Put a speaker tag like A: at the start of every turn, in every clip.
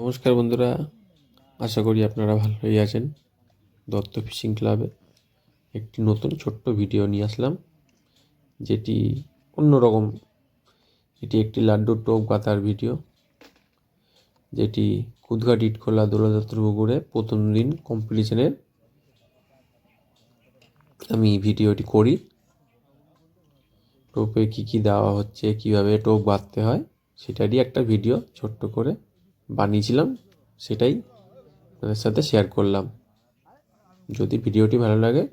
A: নমস্কার বন্ধুরা, আশা করি আপনারা ভালোই আছেন। দত্ত ফিশিং ক্লাবে একটি নতুন ছোট্ট ভিডিও নিয়ে আসলাম, যেটি অন্যরকম এটি একটি লাড্ডুর টোপ গাঁথার ভিডিও, যেটি কুদঘাট ইটখোলা দোলাদত্তর পুকুরে প্রথম দিন কম্পিটিশনের আমি ভিডিওটি করি। টোপে কী কী দেওয়া হচ্ছে, কীভাবে টোপ বাঁধতে হয় সেটারই একটা ভিডিও ছোট্ট করে বানিয়েছিলাম, সেটাই আপনাদের সাথে শেয়ার করলাম। যদি ভিডিওটি ভালো লাগে,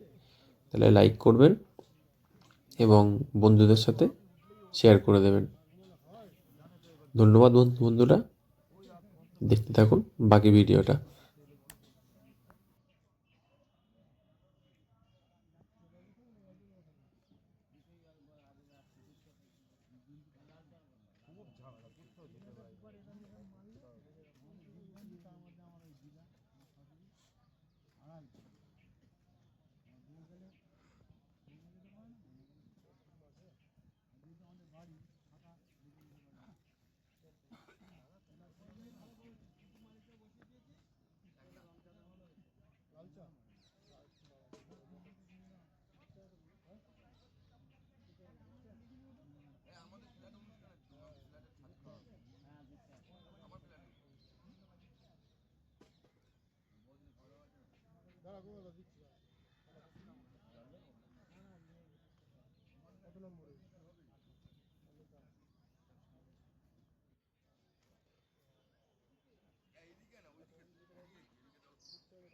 A: তাহলে লাইক করবেন এবং বন্ধুদের সাথে শেয়ার করে দেবেন। ধন্যবাদ বন্ধু বন্ধুরা। দেখতে থাকুন বাকি ভিডিওটা।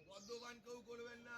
B: মদ্যপান কেউ করবেন না।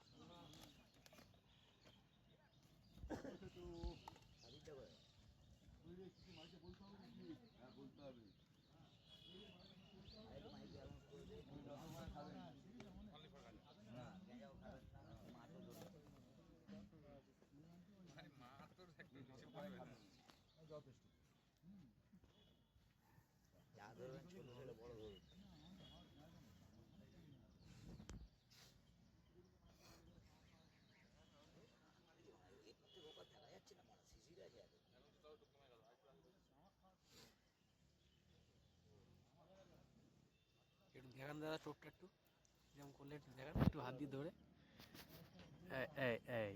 C: একটু দেখান দাদা টোপটা একটু যেমন করলে একটু দেখান একটু হাত দিয়ে ধরে। এই এই।